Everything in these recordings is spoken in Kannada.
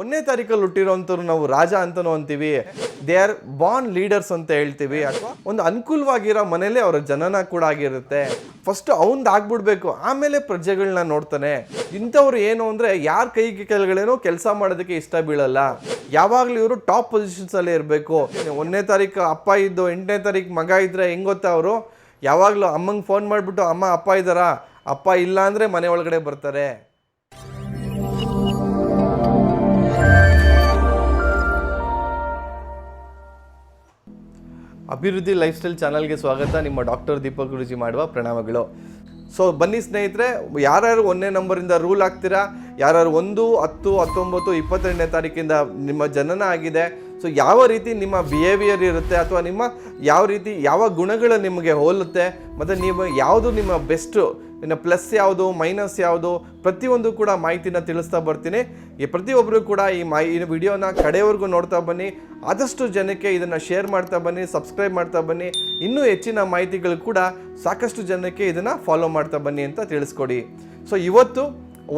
ಒಂದನೇ ತಾರೀಕಲ್ಲಿ ಹುಟ್ಟಿರೋಂಥವ್ರು ನಾವು ರಾಜ ಅಂತನೂ ಅಂತೀವಿ. ದೇ ಆರ್ ಬಾರ್ನ್ ಲೀಡರ್ಸ್ ಅಂತ ಹೇಳ್ತೀವಿ. ಅಥವಾ ಒಂದು ಅನುಕೂಲವಾಗಿರೋ ಮನೇಲಿ ಅವರ ಜನನ ಕೂಡ ಆಗಿರುತ್ತೆ. ಫಸ್ಟ್ ಅವನ್ದು ಆಗ್ಬಿಡ್ಬೇಕು. ಆಮೇಲೆ ಪ್ರಜೆಗಳನ್ನ ನೋಡ್ತಾನೆ. ಇಂಥವ್ರು ಏನು ಅಂದರೆ ಯಾರ ಕೈಗೆ ಕೆಳಗಡೆನೋ ಕೆಲಸ ಮಾಡೋದಕ್ಕೆ ಇಷ್ಟ ಬೀಳಲ್ಲ. ಯಾವಾಗಲೂ ಇವರು ಟಾಪ್ ಪೊಸಿಷನ್ಸಲ್ಲೇ ಇರಬೇಕು. ಒಂದನೇ ತಾರೀಕು ಅಪ್ಪ ಇದ್ದು ಎಂಟನೇ ತಾರೀಕು ಮಗ ಇದ್ದರೆ ಹೆಂಗ್ ಗೊತ್ತಾ ಅವರು? ಯಾವಾಗಲೂ ಅಮ್ಮಂಗೆ ಫೋನ್ ಮಾಡಿಬಿಟ್ಟು, ಅಮ್ಮ, ಅಪ್ಪ ಇದ್ದಾರಾ? ಅಪ್ಪ ಇಲ್ಲ ಅಂದರೆ ಮನೆ ಒಳಗಡೆ ಬರ್ತಾರೆ. ಅಭಿವೃದ್ಧಿ ಲೈಫ್ ಸ್ಟೈಲ್ ಚಾನಲ್ಗೆ ಸ್ವಾಗತ. ನಿಮ್ಮ ಡಾಕ್ಟರ್ ದೀಪಕ್ ಗುರುಜಿ ಮಾಡುವ ಪ್ರಣಾಮಗಳು. ಸೊ, ಬನ್ನಿ ಸ್ನೇಹಿತರೆ, ಯಾರ್ಯಾರು ಒಂದೇ ನಂಬರಿಂದ ರೂಲ್ ಆಗ್ತೀರಾ? ಯಾರ್ಯಾರು ಒಂದು, ಹತ್ತು, ಹತ್ತೊಂಬತ್ತು ಇಪ್ಪತ್ತೆರಡನೇ ತಾರೀಕಿಂದ ನಿಮ್ಮ ಜನನ ಆಗಿದೆ. ಸೊ, ಯಾವ ರೀತಿ ನಿಮ್ಮ ಬಿಹೇವಿಯರ್ ಇರುತ್ತೆ ಅಥವಾ ನಿಮ್ಮ ಯಾವ ರೀತಿ ಯಾವ ಗುಣಗಳು ನಿಮಗೆ ಹೋಲುತ್ತೆ, ಮತ್ತು ನೀವು ಯಾವುದು ನಿಮ್ಮ ಬೆಸ್ಟು ಇನ್ನು ಪ್ಲಸ್ ಯಾವುದು ಮೈನಸ್ ಯಾವುದು, ಪ್ರತಿಯೊಂದು ಕೂಡ ಮಾಹಿತಿನ ತಿಳಿಸ್ತಾ ಬರ್ತೀನಿ. ಈ ಪ್ರತಿಯೊಬ್ಬರು ಕೂಡ ಈ ಮಾ, ಈ ವಿಡಿಯೋನ ಕಡೆಯವರೆಗೂ ನೋಡ್ತಾ ಬನ್ನಿ. ಆದಷ್ಟು ಜನಕ್ಕೆ ಇದನ್ನು ಶೇರ್ ಮಾಡ್ತಾ ಬನ್ನಿ ಸಬ್ಸ್ಕ್ರೈಬ್ ಮಾಡ್ತಾ ಬನ್ನಿ. ಇನ್ನೂ ಹೆಚ್ಚಿನ ಮಾಹಿತಿಗಳು ಕೂಡ ಸಾಕಷ್ಟು ಜನಕ್ಕೆ ಇದನ್ನು ಫಾಲೋ ಮಾಡ್ತಾ ಬನ್ನಿ ಅಂತ ತಿಳಿಸ್ಕೊಡಿ. ಸೊ ಇವತ್ತು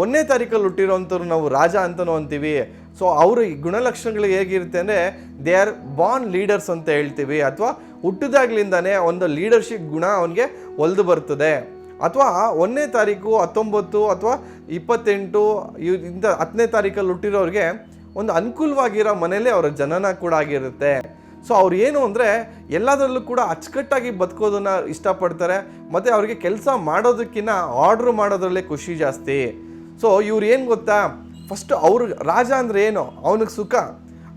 ಒಂದನೇ ತಾರೀಕಲ್ಲಿ ಹುಟ್ಟಿರೋಂಥವ್ರು ನಾವು ರಾಜ ಅಂತನೂ ಅಂತೀವಿ. ಸೊ ಅವ್ರ ಗುಣಲಕ್ಷಣಗಳು ಹೇಗಿರುತ್ತೆ ಅಂದರೆ ದೇ ಆರ್ ಬಾರ್ನ್ ಲೀಡರ್ಸ್ ಅಂತ ಹೇಳ್ತೀವಿ. ಅಥವಾ ಹುಟ್ಟಿದಾಗ್ಲಿಂದಾನೇ ಒಂದು ಲೀಡರ್ಶಿಪ್ ಗುಣ ಅವನಿಗೆ ಒಲ್ದು ಬರ್ತದೆ. ಅಥವಾ ಒಂದನೇ ತಾರೀಕು, ಹತ್ತೊಂಬತ್ತು ಅಥವಾ ಇಪ್ಪತ್ತೆಂಟು ಇಂಥ ಹತ್ತನೇ ತಾರೀಕಲ್ಲಿ ಹುಟ್ಟಿರೋರಿಗೆ ಒಂದು ಅನುಕೂಲವಾಗಿರೋ ಮನೇಲಿ ಅವರ ಜನನ ಕೂಡ ಆಗಿರುತ್ತೆ. ಸೊ ಅವ್ರು ಏನು ಅಂದರೆ ಎಲ್ಲದರಲ್ಲೂ ಕೂಡ ಅಚ್ಚುಕಟ್ಟಾಗಿ ಬದುಕೋದನ್ನು ಇಷ್ಟಪಡ್ತಾರೆ. ಮತ್ತು ಅವ್ರಿಗೆ ಕೆಲಸ ಮಾಡೋದಕ್ಕಿಂತ ಆರ್ಡ್ರ್ ಮಾಡೋದ್ರಲ್ಲೇ ಖುಷಿ ಜಾಸ್ತಿ. ಸೊ ಇವ್ರು ಏನು ಗೊತ್ತಾ? ಫಸ್ಟ್ ಅವ್ರು ರಾಜ ಅಂದರೆ ಏನು? ಅವನಿಗೆ ಸುಖ.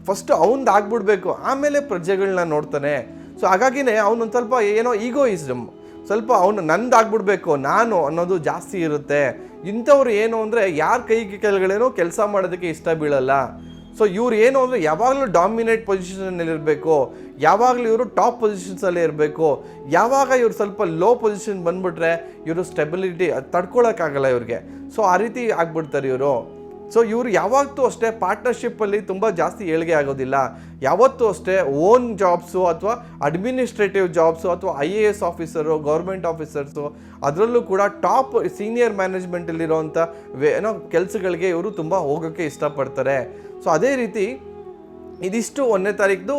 ಫಸ್ಟ್ ಅವನ್ದು ಆಗ್ಬಿಡ್ಬೇಕು. ಆಮೇಲೆ ಪ್ರಜೆಗಳನ್ನ ನೋಡ್ತಾನೆ. ಸೊ ಹಾಗಾಗಿನೇ ಅವನೊಂದು ಸ್ವಲ್ಪ ಏನೋ ಈಗೋಯಿಸಮ್ ಸ್ವಲ್ಪ ಅವನು ನಂದಾಗ್ಬಿಡ್ಬೇಕು, ನಾನು ಅನ್ನೋದು ಜಾಸ್ತಿ ಇರುತ್ತೆ. ಇಂಥವ್ರು ಏನು ಅಂದರೆ ಯಾರ ಕೈಗೆ ಕೆಳಗಡೆನೋ ಕೆಲಸ ಮಾಡೋದಕ್ಕೆ ಇಷ್ಟ ಬೀಳಲ್ಲ. ಸೊ ಇವ್ರು ಏನು ಅಂದರೆ ಯಾವಾಗಲೂ ಡಾಮಿನೇಟ್ ಪೊಸಿಷನಲ್ಲಿ ಇರಬೇಕು, ಯಾವಾಗಲೂ ಇವರು ಟಾಪ್ ಪೊಸಿಷನ್ಸಲ್ಲೇ ಇರಬೇಕು. ಯಾವಾಗ ಇವರು ಸ್ವಲ್ಪ ಲೋ ಪೊಸಿಷನ್ ಬಂದ್ಬಿಟ್ರೆ ಇವರು ಸ್ಟೆಬಿಲಿಟಿ ತಡ್ಕೊಳಕ್ಕಾಗಲ್ಲ ಇವ್ರಿಗೆ. ಸೊ ಆ ರೀತಿ ಆಗ್ಬಿಡ್ತಾರೆ ಇವರು. ಸೊ ಇವರು ಯಾವತ್ತೂ ಅಷ್ಟೇ ಪಾರ್ಟ್ನರ್ಶಿಪ್ಪಲ್ಲಿ ತುಂಬ ಜಾಸ್ತಿ ಏಳಿಗೆ ಆಗೋದಿಲ್ಲ. ಯಾವತ್ತೂ ಅಷ್ಟೇ ಓನ್ ಜಾಬ್ಸು ಅಥವಾ ಅಡ್ಮಿನಿಸ್ಟ್ರೇಟಿವ್ ಜಾಬ್ಸು ಅಥವಾ I A S officer government officers ಅದರಲ್ಲೂ ಕೂಡ ಟಾಪ್ ಸೀನಿಯರ್ ಮ್ಯಾನೇಜ್ಮೆಂಟಲ್ಲಿರೋವಂಥ ವೇ, ಏನೋ ಕೆಲಸಗಳಿಗೆ ಇವರು ತುಂಬ ಹೋಗೋಕ್ಕೆ ಇಷ್ಟಪಡ್ತಾರೆ. ಸೊ ಅದೇ ರೀತಿ ಇದಿಷ್ಟು ಒಂದನೇ ತಾರೀಕು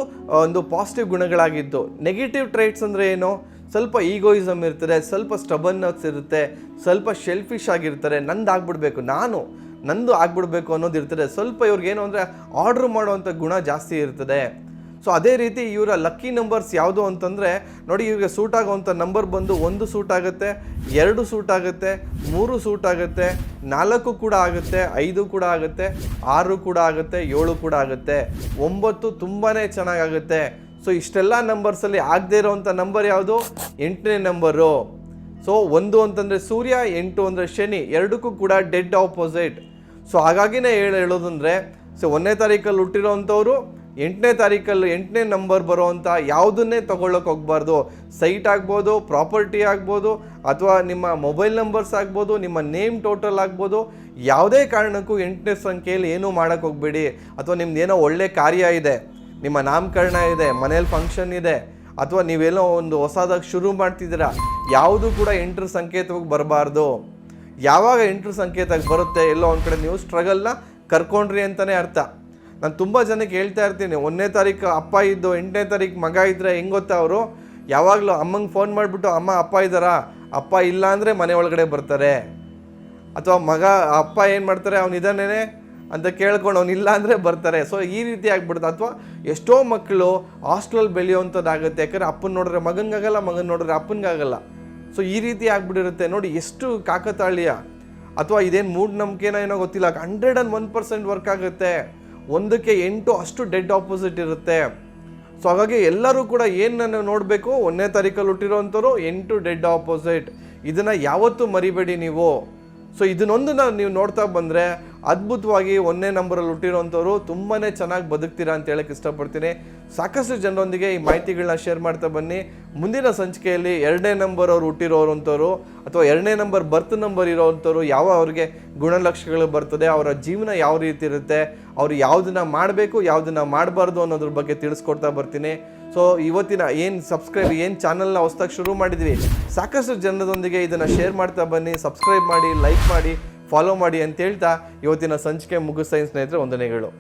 ಒಂದು ಪಾಸಿಟಿವ್ ಗುಣಗಳಾಗಿದ್ದು. ನೆಗೆಟಿವ್ ಟ್ರೈಟ್ಸ್ ಅಂದರೆ ಏನು? ಸ್ವಲ್ಪ ಈಗೋಯಿಸಮ್ ಇರ್ತಾರೆ, ಸ್ವಲ್ಪ ಸ್ಟಬನ್ನಸ್ ಇರುತ್ತೆ, ಸ್ವಲ್ಪ ಶೆಲ್ಫಿಶ್ ಆಗಿರ್ತಾರೆ ನಂದು ಆಗ್ಬಿಡ್ಬೇಕು ನಾನು ನಂದು ಆಗ್ಬಿಡ್ಬೇಕು ಅನ್ನೋದು ಇರ್ತದೆ. ಸ್ವಲ್ಪ ಇವ್ರಿಗೇನು ಅಂದರೆ ಆರ್ಡ್ರ್ ಮಾಡುವಂಥ ಗುಣ ಜಾಸ್ತಿ ಇರ್ತದೆ. ಸೊ ಅದೇ ರೀತಿ ಇವರ ಲಕ್ಕಿ ನಂಬರ್ಸ್ ಯಾವುದು ಅಂತಂದರೆ, ನೋಡಿ ಇವ್ರಿಗೆ ಸೂಟ್ ಆಗೋವಂಥ ನಂಬರ್ ಬಂದು ಒಂದು ಸೂಟ್ ಆಗುತ್ತೆ, ಎರಡು ಸೂಟ್ ಆಗುತ್ತೆ, ಮೂರು ಸೂಟ್ ಆಗುತ್ತೆ, ನಾಲ್ಕು ಕೂಡ ಆಗುತ್ತೆ, ಐದು ಕೂಡ ಆಗುತ್ತೆ, ಆರು ಕೂಡ ಆಗುತ್ತೆ, ಏಳು ಕೂಡ ಆಗುತ್ತೆ. ಒಂಬತ್ತು ತುಂಬಾ ಚೆನ್ನಾಗಾಗುತ್ತೆ. ಸೊ ಇಷ್ಟೆಲ್ಲ ನಂಬರ್ಸಲ್ಲಿ ಆಗದೇ ಇರೋವಂಥ ನಂಬರ್ ಯಾವುದು? ಎಂಟನೇ ನಂಬರು ಸೊ ಒಂದು ಅಂತಂದರೆ ಸೂರ್ಯ, ಎಂಟು ಅಂದರೆ ಶನಿ, ಎರಡಕ್ಕೂ ಕೂಡ ಡೆಡ್ ಆಪೋಸಿಟ್ ಸೊ ಹಾಗಾಗಿನೇ ಹೇಳಿ, ಹೇಳೋದಂದರೆ ಸೊ ಒಂದನೇ ತಾರೀಕಲ್ಲಿ ಹುಟ್ಟಿರೋವಂಥವ್ರು ಎಂಟನೇ ತಾರೀಕಲ್ಲಿ ಎಂಟನೇ ನಂಬರ್ ಬರೋವಂಥ ಯಾವುದನ್ನೇ ತೊಗೊಳ್ಳೋಕೆ ಹೋಗ್ಬಾರ್ದು. ಸೈಟ್ ಆಗ್ಬೋದು ಪ್ರಾಪರ್ಟಿ ಆಗ್ಬೋದು, ಅಥವಾ ನಿಮ್ಮ ಮೊಬೈಲ್ ನಂಬರ್ಸ್ ಆಗ್ಬೋದು, ನಿಮ್ಮ ನೇಮ್ ಟೋಟಲ್ ಆಗ್ಬೋದು, ಯಾವುದೇ ಕಾರಣಕ್ಕೂ ಎಂಟನೇ ಸಂಖ್ಯೆಯಲ್ಲಿ ಏನೂ ಮಾಡೋಕ್ಕೆ ಹೋಗಬೇಡಿ. ಅಥವಾ ನಿಮ್ದು ಏನೋ ಒಳ್ಳೆ ಕಾರ್ಯ ಇದೆ, ನಿಮ್ಮ ನಾಮಕರಣ ಇದೆ, ಮನೇಲಿ ಫಂಕ್ಷನ್ ಇದೆ ಅಥವಾ ನೀವೆಲ್ಲೋ ಒಂದು ಹೊಸದಾಗಿ ಶುರು ಮಾಡ್ತಿದ್ದೀರಾ, ಯಾವುದು ಕೂಡ ಎಂಟ್ರ ಸಂಕೇತವಾಗಿ ಬರಬಾರ್ದು. ಯಾವಾಗ ಎಂಟ್ರ ಸಂಕೇತಕ್ಕೆ ಬರುತ್ತೆ, ಎಲ್ಲೋ ಒಂದು ಕಡೆ ನೀವು ಸ್ಟ್ರಗಲ್ನ ಕರ್ಕೊಂಡ್ರಿ ಅಂತಲೇ ಅರ್ಥ. ನಾನು ತುಂಬ ಜನಕ್ಕೆ ಹೇಳ್ತಾ ಇರ್ತೀನಿ, ಒಂದನೇ ತಾರೀಕು ಅಪ್ಪ ಇದ್ದು ಎಂಟನೇ ತಾರೀಕು ಮಗ ಇದ್ದರೆ ಹೆಂಗೆ ಗೊತ್ತಾ ಅವರು? ಯಾವಾಗಲೂ ಅಮ್ಮಂಗೆ ಫೋನ್ ಮಾಡಿಬಿಟ್ಟು, ಅಮ್ಮ, ಅಪ್ಪ ಇದ್ದಾರಾ? ಅಪ್ಪ ಇಲ್ಲ ಅಂದರೆ ಮನೆ ಒಳಗಡೆ ಬರ್ತಾರೆ. ಅಥವಾ ಮಗ, ಅಪ್ಪ ಏನು ಮಾಡ್ತಾರೆ, ಅವ್ನು ಇದ್ದಾನೇನೆ? ಅಂತ ಕೇಳ್ಕೊಂಡು ಅವ್ನು ಇಲ್ಲ ಅಂದರೆ ಬರ್ತಾರೆ. ಸೊ ಈ ರೀತಿ ಆಗ್ಬಿಡುತ್ತೆ. ಅಥವಾ ಎಷ್ಟೋ ಮಕ್ಕಳು ಹಾಸ್ಟೆಲಲ್ಲಿ ಬೆಳೆಯುವಂಥದ್ದಾಗುತ್ತೆ. ಯಾಕಂದರೆ ಅಪ್ಪನ ನೋಡಿದ್ರೆ ಮಗನಿಗಾಗಲ್ಲ, ಮಗನ ನೋಡಿದ್ರೆ ಅಪ್ಪನಿಗಾಗಲ್ಲ. ಸೊ ಈ ರೀತಿ ಆಗ್ಬಿಟ್ಟಿರುತ್ತೆ ನೋಡಿ, ಎಷ್ಟು ಕಾಕತಾಳೀಯ. ಅಥವಾ ಇದೇನು ಮೂಢನಂಬಿಕೆನ ಏನೋ ಗೊತ್ತಿಲ್ಲ. Hundred and one percent work ಆಗುತ್ತೆ. ಒಂದಕ್ಕೆ ಎಂಟು ಅಷ್ಟು ಡೆಡ್ ಆಪೋಸಿಟ್ ಇರುತ್ತೆ. ಸೊ ಹಾಗಾಗಿ ಎಲ್ಲರೂ ಕೂಡ ಏನನ್ನು ನೋಡಬೇಕು? ಒಂದನೇ ತಾರೀಕಲ್ಲಿ ಹುಟ್ಟಿರೋವಂಥವ್ರು ಎಂಟು ಡೆಡ್ ಆಪೋಸಿಟ್ ಇದನ್ನು ಯಾವತ್ತೂ ಮರಿಬೇಡಿ ನೀವು. ಸೊ ಇದನ್ನೊಂದನ್ನು ನೀವು ನೋಡ್ತಾ ಬಂದರೆ ಅದ್ಭುತವಾಗಿ ಒಂದನೇ ನಂಬರಲ್ಲಿ ಹುಟ್ಟಿರೋಂಥವ್ರು ತುಂಬಾ ಚೆನ್ನಾಗಿ ಬದುಕ್ತೀರಾ ಅಂತ ಹೇಳಕ್ಕೆ ಇಷ್ಟಪಡ್ತೀನಿ. ಸಾಕಷ್ಟು ಜನರೊಂದಿಗೆ ಈ ಮಾಹಿತಿಗಳನ್ನ ಶೇರ್ ಮಾಡ್ತಾ ಬನ್ನಿ. ಮುಂದಿನ ಸಂಚಿಕೆಯಲ್ಲಿ ಎರಡನೇ ನಂಬರ್ ಅವ್ರು ಹುಟ್ಟಿರೋವಂಥವ್ರು ಅಥವಾ ಎರಡನೇ ನಂಬರ್ ಬರ್ತ್ ನಂಬರ್ ಇರೋವಂಥವ್ರು ಯಾವ ಅವ್ರಿಗೆ ಗುಣಲಕ್ಷಣಗಳು ಬರ್ತದೆ, ಅವರ ಜೀವನ ಯಾವ ರೀತಿ ಇರುತ್ತೆ, ಅವ್ರು ಯಾವುದನ್ನ ಮಾಡಬೇಕು, ಯಾವುದನ್ನ ಮಾಡಬಾರ್ದು ಅನ್ನೋದ್ರ ಬಗ್ಗೆ ತಿಳಿಸ್ಕೊಡ್ತಾ ಬರ್ತೀನಿ. ಸೊ ಇವತ್ತಿನ ಏನು ಸಬ್ಸ್ಕ್ರೈಬ್ ಏನು ಚಾನಲ್ನ ಹೊಸ್ದಾಗಿ ಶುರು ಮಾಡಿದ್ವಿ? ಸಾಕಷ್ಟು ಜನರದೊಂದಿಗೆ ಇದನ್ನು ಶೇರ್ ಮಾಡ್ತಾ ಬನ್ನಿ ಸಬ್ಸ್ಕ್ರೈಬ್ ಮಾಡಿ ಲೈಕ್ ಮಾಡಿ. ಫಾಲೋ ಮಾಡಿ ಅಂತ ಹೇಳ್ತಾ ಇವತ್ತಿನ ಸಂಚಿಕೆ ಮುಗಿಸ್ತಾ ಸ್ನೇಹಿತರೆ ವಂದನೆಗಳು.